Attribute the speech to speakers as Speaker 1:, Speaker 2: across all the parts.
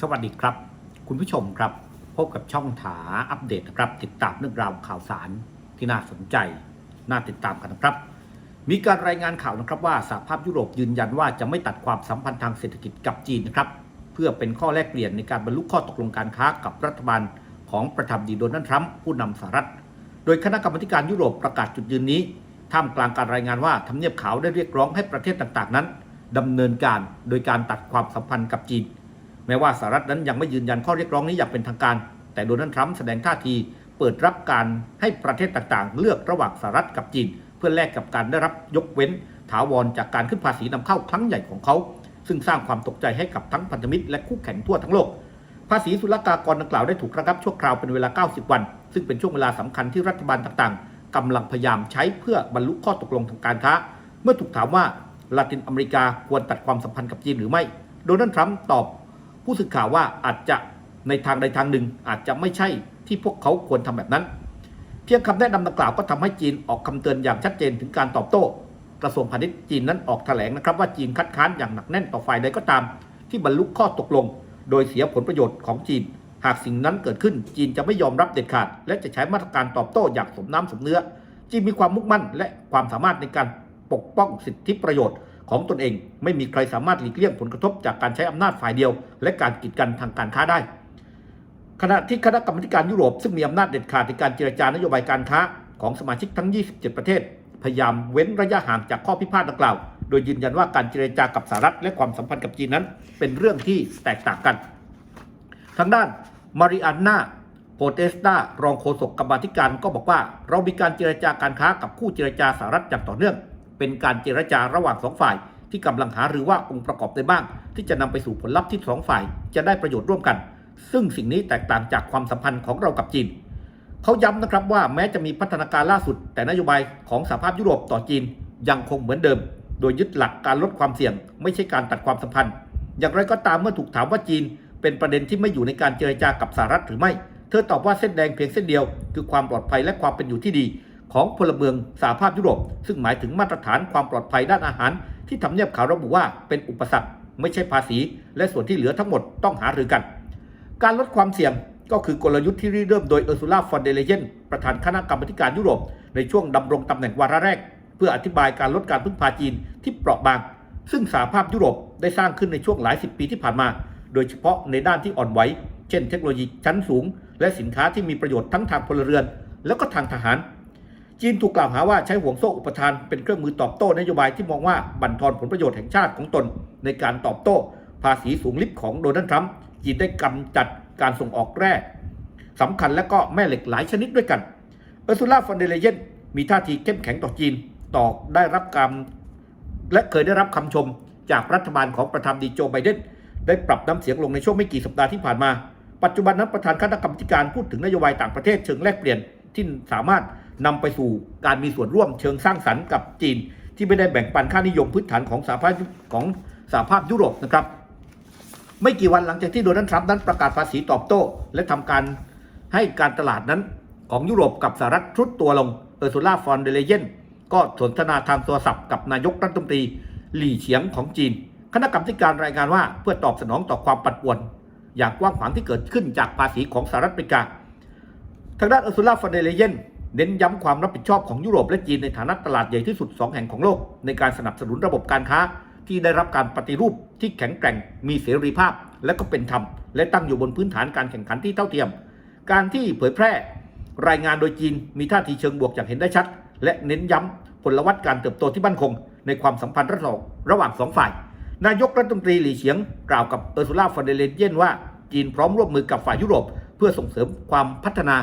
Speaker 1: สวัสดีครับ คุณผู้ชมครับ พบกับช่องถาอัปเดตนะครับ ติดตามเรื่องราวข่าวสารที่น่าสนใจ น่าติดตามกันนะครับ มีการรายงานข่าวนะครับว่าสหภาพยุโรปยืนยันว่าจะไม่ตัดความสัมพันธ์ทางเศรษฐกิจกับจีนนะครับ เพื่อเป็นข้อแลกเปลี่ยนในการบรรลุข้อตกลงการค้ากับรัฐบาลของประธานาธิบดีโดนัลด์ทรัมป์ผู้นำสหรัฐ โดยคณะกรรมการยุโรปประกาศจุดยืนนี้ท่ามกลางการรายงานว่าทำเนียบขาวได้เรียกร้องให้ประเทศต่างๆนั้นดำเนินการโดยการตัดความสัมพันธ์กับจีน แม้ว่าสหรัฐนั้นยังไม่ยืนยันข้อเรียกร้องนี้อย่างเป็นทางการ แต่โดนัลด์ทรัมป์แสดงท่าทีเปิดรับการให้ประเทศต่างๆ เลือกระหว่างสหรัฐกับจีน เพื่อแลกกับการได้รับยกเว้น ถาวรจากการขึ้นภาษีนำเข้าครั้งใหญ่ของเขา ซึ่งสร้างความตกใจให้กับทั้งพันธมิตรและคู่แข่งทั่วทั้งโลก ภาษีศุลกากรดังกล่าวได้ถูกระงับชั่วคราวเป็นเวลา 90 วัน ซึ่งเป็นช่วงเวลาสำคัญที่รัฐบาลต่างๆกำลังพยายามใช้เพื่อบรรลุข้อตกลงทางการค้า เมื่อถูกถามว่าลาตินอเมริกาควรตัดความสัมพันธ์กับจีนหรือไม่ โดนัลด์ทรัมป์ตอบ ผู้สื่อข่าวว่าอาจจะในทางใดทางหนึ่งอาจจะไม่ใช่ที่พวกเขาควรทำแบบนั้น เพียงคำแนะนำดังกล่าวก็ทำให้จีนออกคำเตือนอย่างชัดเจนถึงการตอบโต้ กระทรวงพาณิชย์จีนนั้นออกแถลงนะครับว่าจีนคัดค้านอย่างหนักแน่นต่อฝ่ายใดก็ตาม ที่บรรลุข้อตกลง โดยเสียผลประโยชน์ของจีน หากสิ่งนั้นเกิดขึ้น จีนจะไม่ยอมรับเด็ดขาด และจะใช้มาตรการตอบโต้อย่างสมน้ำสมเนื้อจีนมีความมุ่งมั่นและความสามารถในการปกป้องสิทธิประโยชน์ ของตนเอง ไม่มีใครสามารถหลีกเลี่ยงผลกระทบจากการใช้อำนาจฝ่ายเดียว และการกีดกันทางการค้าได้ ขณะที่คณะกรรมการยุโรปซึ่งมีอำนาจเด็ดขาดในการเจรจานโยบายการค้าของสมาชิกทั้ง 27 ประเทศ พยายามเว้นระยะห่างจากข้อพิพาทดังกล่าว โดยยืนยันว่าการเจรจากับสหรัฐและความสัมพันธ์กับจีนนั้น เป็นเรื่องที่แตกต่างกัน ทางด้านมาริอันนาโปเตสตารองโฆษกกรรมธิการก็บอกว่า เรามีการเจรจาการค้ากับคู่เจรจาสหรัฐอย่างต่อเนื่อง เป็นการเจรจาระหว่างสองฝ่าย ที่กำลังหาหรือว่าองค์ประกอบใดบ้าง ที่จะนำไปสู่ผลลัพธ์ที่สองฝ่าย จะได้ประโยชน์ร่วมกัน ซึ่งสิ่งนี้แตกต่างจากความสัมพันธ์ของเรากับจีนเขาย้ำนะครับว่าแม้จะมีพัฒนาการล่าสุด แต่นโยบายของสหภาพยุโรปต่อจีนยังคงเหมือนเดิม โดยยึดหลักการลดความเสี่ยง ไม่ใช่การตัดความสัมพันธ์ อย่างไรก็ตามเมื่อถูกถามว่าจีน เป็นประเด็นที่ไม่อยู่ในการเจรจากับสหรัฐหรือไม่ เธอตอบว่าเส้นแดงเพียงเส้นเดียว คือความปลอดภัยและความเป็นอยู่ที่ดี ของพลเมืองสหภาพยุโรป ซึ่งหมายถึงมาตรฐานความปลอดภัยด้านอาหาร ที่ทำเนียบขาวระบุว่าเป็นอุปสรรค ไม่ใช่ภาษี และส่วนที่เหลือทั้งหมดต้องหารือกัน การลดความเสี่ยงก็คือกลยุทธ์ที่ริเริ่มโดยเออร์ซูล่าฟอนเดเลเยนประธานคณะกรรมาธิการยุโรป ในช่วงดำรงตำแหน่งวาระแรก เพื่ออธิบายการลดการพึ่งพาจีนที่เปราะบาง ซึ่งสหภาพยุโรปได้สร้างขึ้นในช่วงหลายสิบปีที่ผ่านมา โดยเฉพาะในด้านที่อ่อนไหว เช่น เทคโนโลยีชั้นสูง และสินค้าที่มีประโยชน์ทั้งทางพลเรือน และก็ทางทหาร จีนถูกกล่าวหาว่าใช้ห่วงโซ่อุปทานเป็นเครื่องมือตอบโต้นโยบายที่มองว่าบั่นทอนผลประโยชน์แห่งชาติของตน ในการตอบโต้ ภาษีสูงลิบของโดนัลด์ทรัมป์จีนได้กำจัดการส่งออกแร่สำคัญและก็แม่เหล็กหลายชนิดด้วยกันเออร์ซูล่าฟอนเดเลเยนมีท่าทีเข้มแข็งต่อจีนต่อได้รับการและเคยได้รับคำชมจากรัฐบาลของประธานดีโจไบเดนได้ปรับน้ำเสียงลงในช่วงไม่กี่สัปดาห์ที่ผ่านมา ปัจจุบันนั้นประธานคณะกรรมการพูดถึงนโยบายต่างประเทศเชิงแลกเปลี่ยนที่สามารถ นำไปสู่การมีส่วนร่วมเชิงสร้างสรรค์กับจีน ที่ไม่ได้แบ่งปันค่านิยมพื้นฐานของสหภาพของสหภาพยุโรปนะครับ ไม่กี่วันหลังจากที่โดนัลด์ทรัมป์นั้นประกาศภาษีตอบโต้ และทำการให้การตลาดนั้นของยุโรปกับสหรัฐทรุดตัวลงเออร์ซูล่าฟอนเดเลเยนก็สนทนาทางโทรศัพท์กับนายกรัฐมนตรีหลี่เฉียงของจีน คณะกรรมาการรายงานว่าเพื่อตอบสนองต่อความปั่นป่วน อย่างกว้างขวางที่เกิดขึ้นจากภาษีของสหรัฐอเมริกา ทางด้านเออร์ซูล่าฟอนเดเลเยน เน้นย้ำความรับผิดชอบของยุโรปและจีนในฐานะตลาดใหญ่ที่สุด 2 แห่งของโลก ในการสนับสนุนระบบการค้า ที่ได้รับการปฏิรูปที่แข็งแกร่ง มีเสรีภาพ และก็เป็นธรรม และตั้งอยู่บนพื้นฐานการแข่งขันที่เท่าเทียม การที่เผยแพร่ รายงานโดยจีนมีท่าทีเชิงบวกอย่างเห็นได้ชัด และเน้นย้ำผลวัตการเติบโตที่มั่นคง ในความสัมพันธ์ระหว่างระหว่างสองฝ่าย นายกรัฐมนตรีหลี่เฉียง กล่าวกับเออร์ซูล่าฟอนเดเลเยนว่าจีนพร้อมร่วมมือกับฝ่ายยุโรป เพื่อส่งเสริมความพัฒนา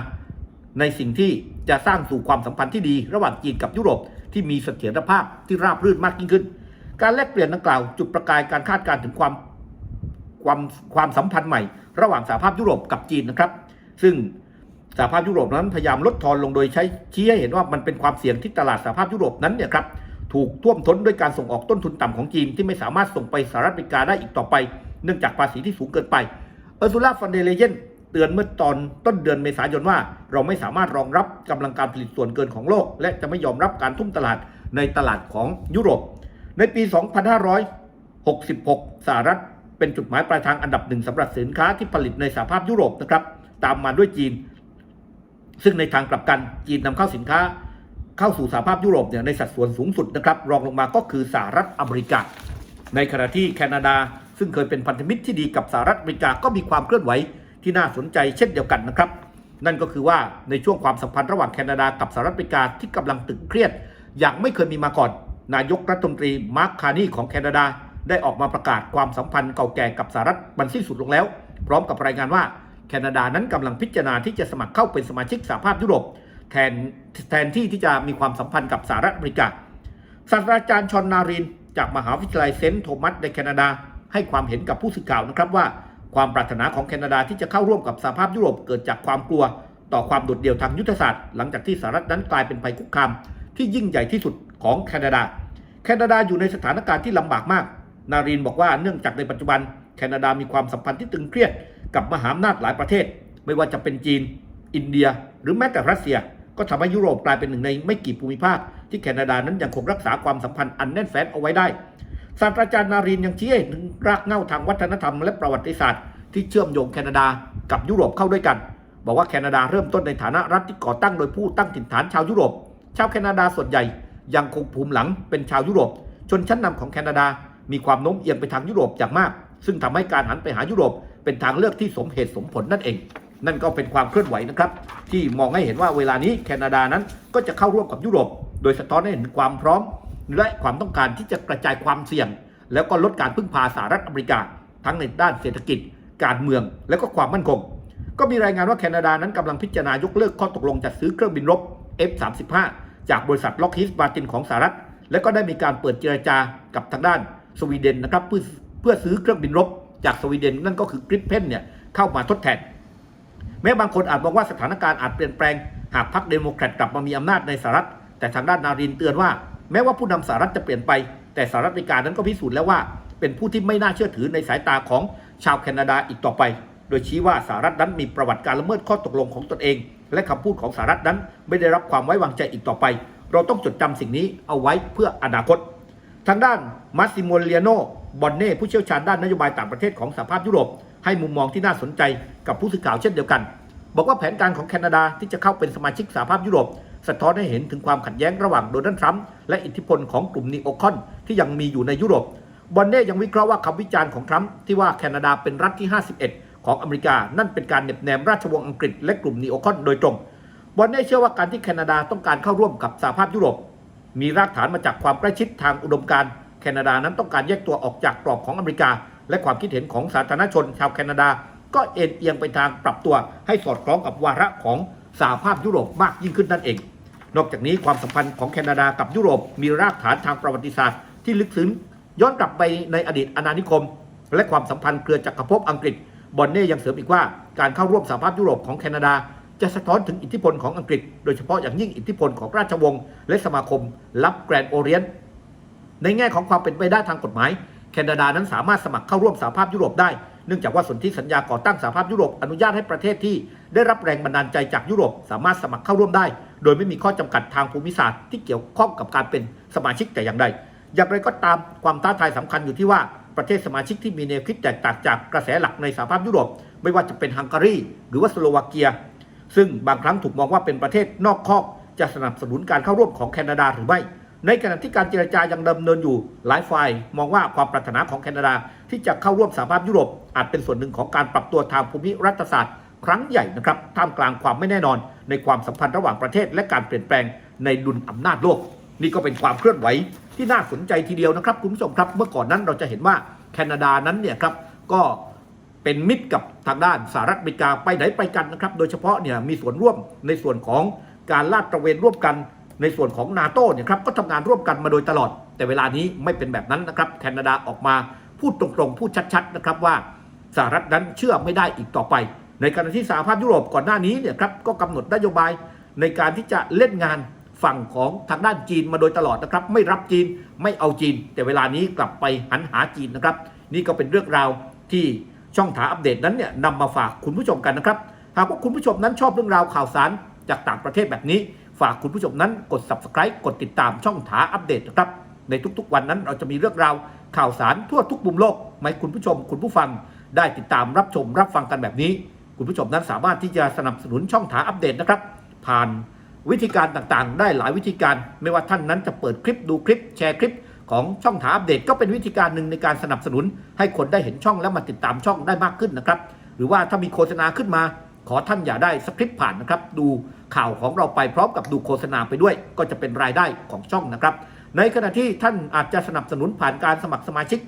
Speaker 1: ในสิ่งที่จะสร้างสู่ความสัมพันธ์ที่ดี ระหว่างจีนกับยุโรปที่มีเสถียรภาพที่ราบรื่นมากยิ่งขึ้น การแลกเปลี่ยนดังกล่าว จุดประกายการคาดการณ์ถึงความความความสัมพันธ์ใหม่ ระหว่างสหภาพยุโรปกับจีนนะครับ ซึ่งสหภาพยุโรปนั้นพยายามลดทอนลงโดยใช้ชี้ให้เห็นว่ามันเป็นความเสี่ยงที่ตลาดสหภาพยุโรปนั้นเนี่ยครับถูกท่วมท้นด้วยการส่งออกต้นทุนต่ำของจีนที่ไม่สามารถส่งไปสหรัฐอเมริกาได้อีกต่อไป เนื่องจากภาษีที่สูงเกินไปเออร์ซูล่าฟอนเดเลเยน เตือนเมื่อตอนต้นเดือนเมษายนว่า เราไม่สามารถรองรับกำลังการผลิตส่วนเกินของโลก และจะไม่ยอมรับการทุ่มตลาดในตลาดของยุโรป ในปี 2566 สหรัฐเป็นจุดหมายปลายทางอันดับหนึ่งสำหรับสินค้าที่ผลิตในสหภาพยุโรปนะครับ ตามมาด้วยจีน ซึ่งในทางกลับกันจีนนำเข้าสินค้าเข้าสู่สหภาพยุโรปเนี่ยในสัดส่วนสูงสุดนะครับ รองลงมาก็คือสหรัฐอเมริกา ในขณะที่แคนาดา ซึ่งเคยเป็นพันธมิตรที่ดีกับสหรัฐอเมริกาก็มีความเคลื่อนไหว ที่น่าสนใจเช่นเดียวกันนะครับ นั่นก็คือว่าในช่วงความสัมพันธ์ระหว่างแคนาดากับสหรัฐอเมริกาที่กำลังตึงเครียด อย่างไม่เคยมีมาก่อน นายกรัฐมนตรีมาร์คคาร์นีของแคนาดา ได้ออกมาประกาศความสัมพันธ์เก่าแก่กับสหรัฐมันสิ้นสุดลงแล้ว พร้อมกับรายงานว่าแคนาดานั้นกำลังพิจารณาที่จะสมัครเข้าเป็นสมาชิกสหภาพยุโรปแทนแทนที่ที่จะมีความสัมพันธ์กับสหรัฐอเมริกาศาสตราจารย์ชอนนาริน จากมหาวิทยาลัยเซนต์โทมัสในแคนาดา ให้ความเห็นกับผู้สื่อข่าวนะครับว่า ความปรารถนาของแคนาดาที่จะเข้าร่วมกับสหภาพยุโรปเกิดจากความกลัว ต่อความโดดเดี่ยวทางยุทธศาสตร์หลังจากที่สหรัฐนั้นกลายเป็นภัยคุกคามที่ยิ่งใหญ่ที่สุดของแคนาดา แคนาดาอยู่ในสถานการณ์ที่ลำบากมาก นารินบอกว่าเนื่องจากในปัจจุบัน แคนาดามีความสัมพันธ์ที่ตึงเครียดกับมหาอำนาจหลายประเทศ ไม่ว่าจะเป็นจีน อินเดีย หรือแม้แต่รัสเซีย ก็ทำให้ยุโรปกลายเป็นหนึ่งในไม่กี่ภูมิภาค ที่แคนาดานั้นยังคงรักษาความสัมพันธ์อันแน่นแฟ้นเอาไว้ได้ ศาสตราจารย์นารินยังชี้ให้ถึงรากเหง้าทางวัฒนธรรมและประวัติศาสตร์ที่เชื่อมโยงแคนาดากับยุโรปเข้าด้วยกัน บอกว่าแคนาดาเริ่มต้นในฐานะรัฐที่ก่อตั้งโดยผู้ตั้งถิ่นฐานชาวยุโรป ชาวแคนาดาส่วนใหญ่ยังคงภูมิหลังเป็นชาวยุโรป ชนชั้นนำของแคนาดา มีความโน้มเอียงไปทางยุโรปอย่างมาก ซึ่งทำให้การหันไปหายุโรป เป็นทางเลือกที่สมเหตุสมผลนั่นเอง นั่นก็เป็นความเคลื่อนไหวนะครับ ที่มองให้เห็นว่าเวลานี้แคนาดานั้นก็จะเข้าร่วมกับยุโรป โดยสะท้อนให้เห็นความพร้อม และความต้องการที่จะกระจายความเสี่ยง แล้วก็ลดการพึ่งพาสหรัฐอเมริกา ทั้งในด้านเศรษฐกิจ การเมือง และก็ความมั่นคง ก็มีรายงานว่าแคนาดานั้นกำลังพิจารณายกเลิกข้อตกลงจัดซื้อเครื่องบินรบ F-35 จากบริษัทล็อกฮีสบาตินของสหรัฐ และก็ได้มีการเปิดเจรจากับทางด้านสวีเดนนะครับเพื่อเพื่อซื้อเครื่องบินรบ จากสวีเดนนั่นก็คือกริปเพนเนี่ยเข้ามาทดแทน แม้บางคนอาจมองว่าสถานการณ์อาจเปลี่ยนแปลง หากพรรคเดโมแครตกลับมามีอำนาจในสหรัฐ แต่ทางด้านนารินเตือนว่า แม้ว่าผู้นำสหรัฐจะเปลี่ยนไป แต่สหรัฐอเมริกานั้นก็พิสูจน์แล้วว่า เป็นผู้ที่ไม่น่าเชื่อถือในสายตาของชาวแคนาดาอีกต่อไป โดยชี้ว่าสหรัฐนั้นมีประวัติการละเมิดข้อตกลงของตนเอง และคำพูดของสหรัฐนั้นไม่ได้รับความไว้วางใจอีกต่อไป เราต้องจดจำสิ่งนี้เอาไว้เพื่ออนาคต ทางด้านมาซิโมเลียโนบอนเน่ผู้เชี่ยวชาญด้านนโยบายต่างประเทศของสหภาพยุโรป ให้มุมมองที่น่าสนใจกับผู้สื่อข่าวเช่นเดียวกัน บอกว่าแผนการของแคนาดาที่จะเข้าเป็นสมาชิกสหภาพยุโรป สะท้อนให้เห็นถึงความขัดแย้งระหว่างโดนัลด์ทรัมป์และอิทธิพลของกลุ่มนีโอคอนที่ยังมีอยู่ในยุโรปบอนเน่ยังวิเคราะห์ว่าคำวิจารณ์ของทรัมป์ที่ว่าแคนาดาเป็นรัฐที่ 51 ของอเมริกา นั่นเป็นการเหน็บแนมราชวงศ์อังกฤษและกลุ่มนีโอคอนโดยตรงบอนเน่เชื่อว่าการที่แคนาดาต้องการเข้าร่วมกับสหภาพยุโรป มีรากฐานมาจากความใกล้ชิดทางอุดมการณ์แคนาดานั้นต้องการแยกตัวออกจากกรอบของอเมริกา และความคิดเห็นของสาธารณชนชาวแคนาดา ก็เอ็นเอียงไปทางปรับตัวให้สอดคล้องกับวาระของสหภาพยุโรปมากยิ่งขึ้นนั่นเอง นอกจากนี้ความสัมพันธ์ของแคนาดากับยุโรปมีรากฐานทางประวัติศาสตร์ที่ลึกซึ้งย้อนกลับไปในอดีตอาณานิคม และความสัมพันธ์เครือจักรภพอังกฤษ บอนเน่ยังเสริมอีกว่าการเข้าร่วมสหภาพยุโรปของแคนาดา จะสะท้อนถึงอิทธิพลของอังกฤษ โดยเฉพาะอย่างยิ่งอิทธิพลของราชวงศ์และสมาคมลับแกรนด์โอเรียนในแง่ของความเป็นไปได้ทางกฎหมาย แคนาดานั้นสามารถสมัครเข้าร่วมสหภาพยุโรปได้ เนื่องจากว่าสนธิสัญญาก่อตั้งสหภาพยุโรปอนุญาตให้ประเทศที่ได้รับแรงบันดาลใจจากยุโรป สามารถสมัครเข้าร่วมได้ โดยไม่มีข้อจำกัดทางภูมิศาสตร์ที่เกี่ยวข้องกับการเป็นสมาชิกแต่อย่างใด อย่างไรก็ตามความท้าทายสำคัญอยู่ที่ว่าประเทศสมาชิกที่มีแนวคิดแตกต่างจากกระแสหลักในสหภาพยุโรป ไม่ว่าจะเป็นฮังการีหรือว่าสโลวาเกีย ซึ่งบางครั้งถูกมองว่าเป็นประเทศนอกคอกจะสนับสนุนการเข้าร่วมของแคนาดาหรือไม่ ในขณะที่การเจรจายังดำเนินอยู่หลายฝ่ายมองว่าความปรารถนาของแคนาดา ที่จะเข้าร่วมสหภาพยุโรปอาจเป็นส่วนหนึ่งของการปรับตัวทางภูมิรัฐศาสตร์ ครั้งใหญ่นะครับท่ามกลางความไม่แน่นอน ในความสัมพันธ์ระหว่างประเทศ และการเปลี่ยนแปลงในดุลอำนาจโลก นี่ก็เป็นความเคลื่อนไหวที่น่าสนใจทีเดียวนะครับคุณผู้ชมครับเมื่อก่อนนั้นเราจะเห็นว่าแคนาดานั้นเนี่ยครับก็เป็นมิตรกับทางด้านสหรัฐอเมริกาไปไหนไปกันนะครับ โดยเฉพาะเนี่ยมีส่วนร่วมในส่วนของการลาดตระเวนร่วมกัน ในส่วนของนาโต้เนี่ยครับก็ทำงานร่วมกันมาโดยตลอด แต่เวลานี้ไม่เป็นแบบนั้นนะครับแคนาดาออกมา พูดตรงๆ พูดชัดๆนะครับว่าสหรัฐนั้นเชื่อไม่ได้อีกต่อไป ในขณะที่สหภาพยุโรปก่อนหน้านี้เนี่ยครับก็กำหนดนโยบายในการที่จะเล่นงานฝั่งของทางด้านจีนมาโดยตลอดนะครับ ไม่รับจีนไม่เอาจีน แต่เวลานี้กลับไปหันหาจีนนะครับ นี่ก็เป็นเรื่องราวที่ช่องถาอัปเดตนั้นเนี่ยนำมาฝากคุณผู้ชมกันนะครับ หากว่าคุณผู้ชมนั้นชอบเรื่องราวข่าวสารจากต่างประเทศแบบนี้ ฝากคุณผู้ชมนั้นกด subscribe กดติดตามช่องถาอัปเดตนะครับในทุกๆวันนั้นเราจะมีเรื่องราว ข่าวสารทั่วทุกมุมโลกมาให้คุณผู้ชม คุณผู้ฟังได้ติดตามรับชมรับฟังกันแบบนี้ คุณผู้ชมนั้นสามารถที่จะสนับสนุนช่องถาอัปเดตนะครับ ผ่านวิธีการต่างๆ ได้หลายวิธีการ ไม่ว่าท่านนั้นจะเปิดคลิปดูคลิปแชร์คลิปของช่องถาอัปเดตก็เป็นวิธีการหนึ่งในการสนับสนุน ให้คนได้เห็นช่องและมาติดตามช่องได้มากขึ้นนะครับ หรือว่าถ้ามีโฆษณาขึ้นมา ขอท่านอย่าได้สคริปต์ผ่านนะครับ ดูข่าวของเราไปพร้อมกับดูโฆษณาไปด้วย ก็จะเป็นรายได้ของช่องนะครับ ในขณะที่ท่านอาจจะสนับสนุนผ่านการสมัครสมาชิก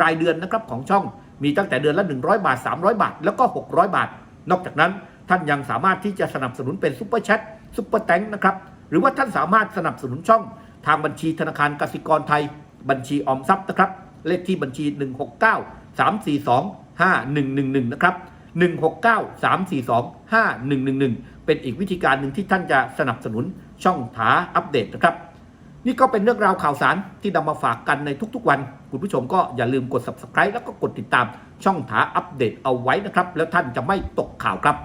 Speaker 1: รายเดือนนะครับของช่องมีตั้งแต่เดือนละ 100 บาท 300 บาท แล้วก็ 600 บาท นอกจากนั้นท่านยังสามารถที่จะสนับสนุนเป็นซุปเปอร์แชทซุปเปอร์แตงนะครับหรือว่าท่านสามารถสนับสนุนช่องทางบัญชีธนาคารกสิกรไทย บัญชีออมทรัพย์นะครับเลขที่บัญชี 169 342 5111นะครับ169 342 5111 เป็นอีกวิธีการหนึ่งที่ท่านจะสนับสนุนช่องถาอัปเดตนะครับ นี่ก็เป็นเรื่องราวข่าวสารที่นำมาฝากกันในทุกๆวัน คุณผู้ชมก็อย่าลืมกด subscribe แล้วก็กดติดตามช่องถาอัปเดตเอาไว้นะครับ แล้วท่านจะไม่ตกข่าวครับ